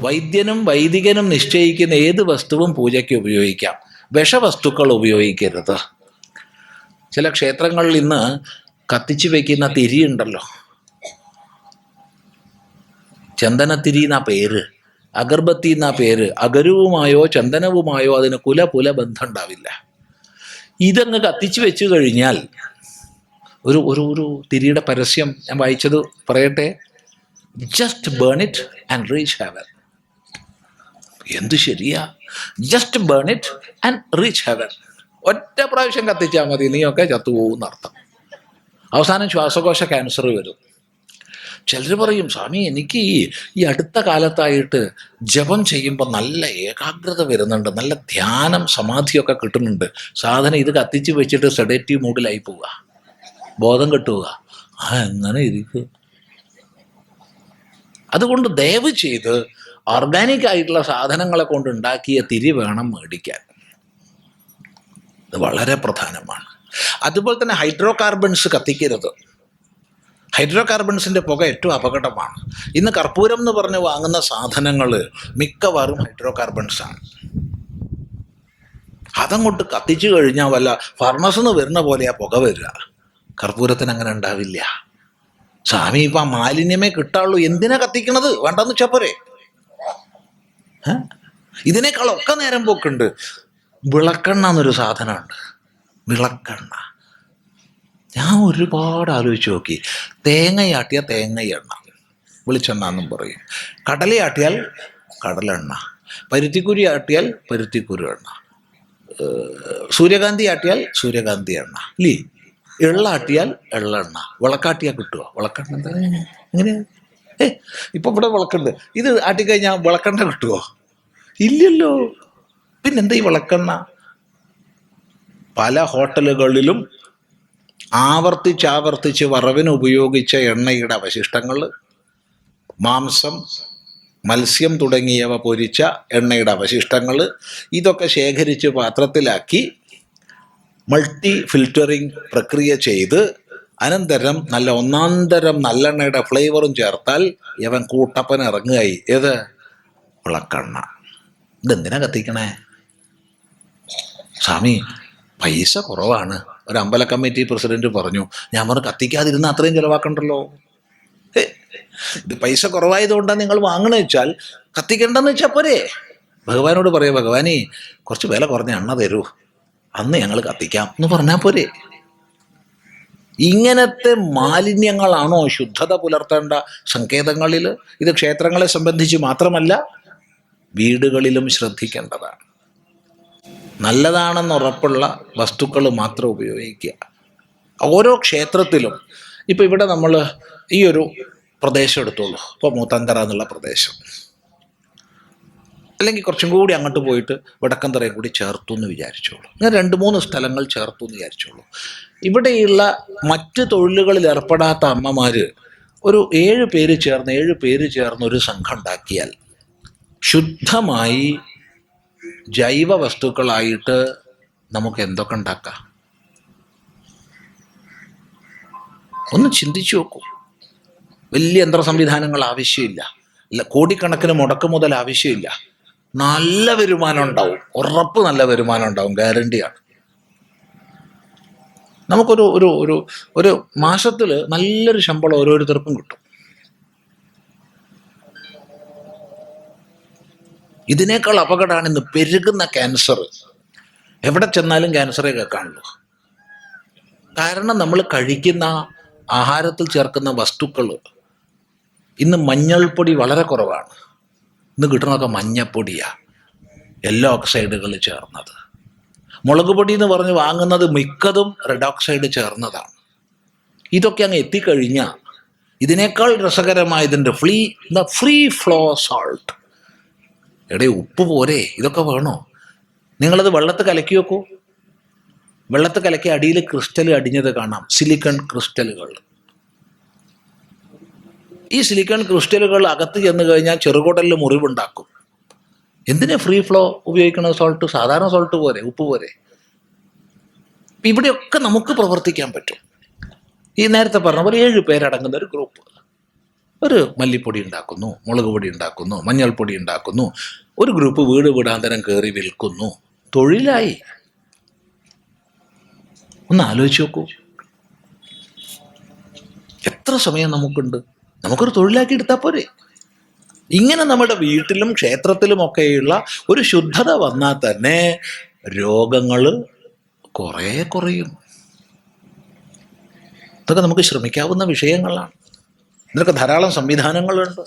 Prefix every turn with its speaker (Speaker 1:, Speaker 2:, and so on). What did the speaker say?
Speaker 1: വൈദ്യനും വൈദികനും നിശ്ചയിക്കുന്ന ഏത് വസ്തുവും പൂജയ്ക്ക് ഉപയോഗിക്കാം. വിഷവസ്തുക്കൾ ഉപയോഗിക്കരുത്. ചില ക്ഷേത്രങ്ങളിൽ ഇന്ന് കത്തിച്ചു വയ്ക്കുന്ന തിരിയുണ്ടല്ലോ ചന്ദനത്തിരി എന്നാ പേര്? അഗർബത്തി എന്നാ പേര്? അഗരുവുമായോ ചന്ദനവുമായോ അതിന് കുല പുല ബന്ധം ഉണ്ടാവില്ല. ഇതങ്ങ് കത്തിച്ചു വെച്ചു കഴിഞ്ഞാൽ ഒരു ഒരു ഒരു തിരിയുടെ പരസ്യം ഞാൻ വായിച്ചത് പറയട്ടെ? Just burn it and reach heaven എന്ത് ശരിയാ? Just burn it and reach heaven ഒറ്റ പ്രാവശ്യം കത്തിച്ചാൽ മതി നീയൊക്കെ ചത്തുപോകും അർത്ഥം അവസാനം ശ്വാസകോശ ക്യാൻസർ വരും. ചിലർ പറയും സ്വാമി എനിക്ക് ഈ അടുത്ത കാലത്തായിട്ട് ജപം ചെയ്യുമ്പോൾ നല്ല ഏകാഗ്രത വരുന്നുണ്ട് നല്ല ധ്യാനം സമാധിയൊക്കെ കിട്ടുന്നുണ്ട്. സാധനം ഇത് കത്തിച്ച് വെച്ചിട്ട് സെഡേറ്റീവ് മൂഡിലായി പോവുക ബോധം കെട്ടുക. ആ എങ്ങനെ ഇരിക്കുക അതുകൊണ്ട് ദയവ് ചെയ്ത് ഓർഗാനിക് ആയിട്ടുള്ള സാധനങ്ങളെ കൊണ്ട് ഉണ്ടാക്കിയ തിരി വേണം മേടിക്കാൻ. ഇത് വളരെ പ്രധാനമാണ്. അതുപോലെ തന്നെ ഹൈഡ്രോ കാർബൺസ് കത്തിക്കരുത്. ഹൈഡ്രോ കാർബൺസിന്റെ പുക ഏറ്റവും അപകടമാണ്. ഇന്ന് കർപ്പൂരം എന്ന് പറഞ്ഞ് വാങ്ങുന്ന സാധനങ്ങൾ മിക്കവാറും ഹൈഡ്രോ കാർബൺസാണ് അതങ്ങോട്ട് കത്തിച്ചു കഴിഞ്ഞാൽ വല്ല ഫർണസ് എന്ന് വരുന്ന പോലെയാ പുക വരിക. കർപ്പൂരത്തിന് അങ്ങനെ ഉണ്ടാവില്ല. സ്വാമി ഇപ്പം ആ മാലിന്യമേ കിട്ടാവുള്ളൂ എന്തിനാ കത്തിക്കണത്? വേണ്ടെന്ന് വെച്ചാൽ പോരെ. ഇതിനേക്കാളൊക്കെ നേരം പോക്കുണ്ട്. വിളക്കെണ്ണ എന്നൊരു സാധനമുണ്ട്. വിളക്കെണ്ണ. ഞാൻ ഒരുപാട് ആലോചിച്ച് നോക്കി. തേങ്ങയാട്ടിയ തേങ്ങ എണ്ണ വെളിച്ചെണ്ണ എന്നും പറയും. കടലയാട്ടിയാൽ കടലെണ്ണ. പരുത്തിക്കുരി ആട്ടിയാൽ പരുത്തിക്കുരു എണ്ണ. സൂര്യകാന്തി ആട്ടിയാൽ സൂര്യകാന്തി എണ്ണ ഇല്ലേ? എള്ളാട്ടിയാൽ എള്ളെണ്ണ. വിളക്കാട്ടിയാൽ കിട്ടുമോ വിളക്കെണ്ണ എന്താ? എങ്ങനെ? ഏ ഇപ്പൊ ഇവിടെ വിളക്കുണ്ട്. ഇത് ആട്ടിക്കഴിഞ്ഞാൽ വിളക്കെണ്ണ കിട്ടുമോ ഇല്ലല്ലോ. പിന്നെന്താ ഈ വിളക്കെണ്ണ? പല ഹോട്ടലുകളിലും ആവർത്തിച്ചാവർത്തിച്ച് വറവിന് ഉപയോഗിച്ച എണ്ണയുടെ അവശിഷ്ടങ്ങൾ മാംസം മത്സ്യം തുടങ്ങിയവ പൊരിച്ച എണ്ണയുടെ അവശിഷ്ടങ്ങൾ ഇതൊക്കെ ശേഖരിച്ച് പാത്രത്തിലാക്കി മൾട്ടി ഫിൽറ്ററിങ് പ്രക്രിയ ചെയ്ത് അനന്തരം നല്ല ഒന്നാന്തരം നല്ലെണ്ണയുടെ ഫ്ലേവറും ചേർത്താൽ ഇവൻ കൂട്ടപ്പൻ ഇറങ്ങുകയായി. ഏത്? വിളക്കെണ്ണ ഇതെന്തിനാ കത്തിക്കണേ? സ്വാമി പൈസ കുറവാണ്. ഒരു അമ്പല കമ്മിറ്റി പ്രസിഡന്റ് പറഞ്ഞു ഞാൻ പറഞ്ഞു കത്തിക്കാതിരുന്ന അത്രയും ചിലവാക്കണ്ടല്ലോ. ഇത് പൈസ കുറവായതുകൊണ്ടാണ് നിങ്ങൾ വാങ്ങണ വെച്ചാൽ കത്തിക്കണ്ടെന്ന് വെച്ചാൽ പോരെ. ഭഗവാനോട് പറയാം ഭഗവാനെ കുറച്ച് വില കുറഞ്ഞ എണ്ണ തരൂ. അന്ന് ഞങ്ങൾ കത്തിക്കാം എന്ന് പറഞ്ഞാൽ പോരെ. ഇങ്ങനത്തെ മാലിന്യങ്ങളാണോ ശുദ്ധത പുലർത്തേണ്ട സങ്കേതങ്ങളിൽ ഇത് ക്ഷേത്രങ്ങളെ സംബന്ധിച്ച് മാത്രമല്ല വീടുകളിലും ശ്രദ്ധിക്കേണ്ടതാണ്. നല്ലതാണെന്ന് ഉറപ്പുള്ള വസ്തുക്കൾ മാത്രം ഉപയോഗിക്കുക. ഓരോ ക്ഷേത്രത്തിലും ഇപ്പം ഇവിടെ നമ്മൾ ഈ ഒരു പ്രദേശം എടുത്തോളൂ. ഇപ്പോൾ മൂത്തന്തറ എന്നുള്ള പ്രദേശം. അല്ലെങ്കിൽ കുറച്ചും കൂടി അങ്ങോട്ട് പോയിട്ട് വടക്കന്തറയും കൂടി ചേർത്തു എന്ന് വിചാരിച്ചോളൂ. ഞാൻ രണ്ട് മൂന്ന് സ്ഥലങ്ങൾ ചേർത്തു എന്ന് വിചാരിച്ചോളൂ. ഇവിടെയുള്ള മറ്റ് തൊഴിലുകളിൽ ഏർപ്പെടാത്ത അമ്മമാർ ഒരു ഏഴ് പേര് ചേർന്ന് ഏഴ് പേര് ചേർന്ന് ഒരു സംഘം ഉണ്ടാക്കിയാൽ ശുദ്ധമായി ജൈവ വസ്തുക്കളായിട്ട് നമുക്ക് എന്തൊക്കെ ഉണ്ടാക്കാം? ഒന്ന് ചിന്തിച്ചു നോക്കൂ. വലിയ യന്ത്ര സംവിധാനങ്ങൾ ആവശ്യമില്ല കോടിക്കണക്കിന് മുടക്ക് മുതൽ ആവശ്യമില്ല. നല്ല വരുമാനം ഉണ്ടാവും. ഉറപ്പ് നല്ല വരുമാനം ഉണ്ടാവും. ഗ്യാരണ്ടിയാണ് നമുക്കൊരു ഒരു ഒരു ഒരു മാസത്തിൽ നല്ലൊരു ശമ്പളം ഓരോരുത്തർക്കും കിട്ടും. ഇതിനേക്കാൾ അപകടമാണ് ഇന്ന് പെരുകുന്ന ക്യാൻസർ എവിടെ ചെന്നാലും ക്യാൻസറേ കേൾക്കാനുള്ളൂ. കാരണം നമ്മൾ കഴിക്കുന്ന ആഹാരത്തിൽ ചേർക്കുന്ന വസ്തുക്കൾ ഇന്ന് മഞ്ഞൾപ്പൊടി വളരെ കുറവാണ്. ഇന്ന് കിട്ടുന്നതൊക്കെ മഞ്ഞപ്പൊടിയാണ് യെല്ലോ ഓക്സൈഡുകൾ ചേർന്നത്. മുളക് പൊടി എന്ന് പറഞ്ഞ് വാങ്ങുന്നത് മിക്കതും റെഡ് ഓക്സൈഡ് ചേർന്നതാണ്. ഇതൊക്കെ അങ്ങ് എത്തിക്കഴിഞ്ഞാൽ ഇതിനേക്കാൾ രസകരമായതിന്റെ free the free flow salt എടേ ഉപ്പ് പോരെ ഇതൊക്കെ വേണോ? നിങ്ങളത് വെള്ളത്ത് കലക്കി വെക്കൂ. വെള്ളത്ത് കലക്കി അടിയിൽ ക്രിസ്റ്റൽ അടിഞ്ഞത് കാണാം. സിലിക്കൺ ക്രിസ്റ്റലുകൾ. ഈ സിലിക്കൺ ക്രിസ്റ്റലുകൾ അകത്ത് ചെന്ന് കഴിഞ്ഞാൽ ചെറുകോട്ടലിൽ മുറിവുണ്ടാക്കും. എന്തിനാ ഫ്രീ ഫ്ലോ ഉപയോഗിക്കുന്ന സോൾട്ട് സാധാരണ സോൾട്ട് പോരെ ഉപ്പ് പോരെ ഇവിടെയൊക്കെ നമുക്ക് പ്രവർത്തിക്കാൻ പറ്റും. ഈ നേരത്തെ പറഞ്ഞ പോലെ ഏഴ് പേരടങ്ങുന്ന ഒരു ഗ്രൂപ്പ് ഒരു മല്ലിപ്പൊടി ഉണ്ടാക്കുന്നു മുളക് പൊടി ഉണ്ടാക്കുന്നു മഞ്ഞൾപ്പൊടി ഉണ്ടാക്കുന്നു. ഒരു ഗ്രൂപ്പ് വീട് വീടാന്തരം കയറി വിൽക്കുന്നു. തൊഴിലായി. ഒന്ന് ആലോചിച്ച് നോക്കൂ. എത്ര സമയം നമുക്കുണ്ട്? നമുക്കൊരു തൊഴിലാക്കി എടുത്താൽ പോരെ. ഇങ്ങനെ നമ്മുടെ വീട്ടിലും ക്ഷേത്രത്തിലും ഒക്കെയുള്ള ഒരു ശുദ്ധത വന്നാൽ തന്നെ രോഗങ്ങൾ കുറേ കുറയും. ഇതൊക്കെ നമുക്ക് ശ്രമിക്കാവുന്ന വിഷയങ്ങളാണ്. ഇതിനൊക്കെ ധാരാളം സംവിധാനങ്ങളുണ്ട്.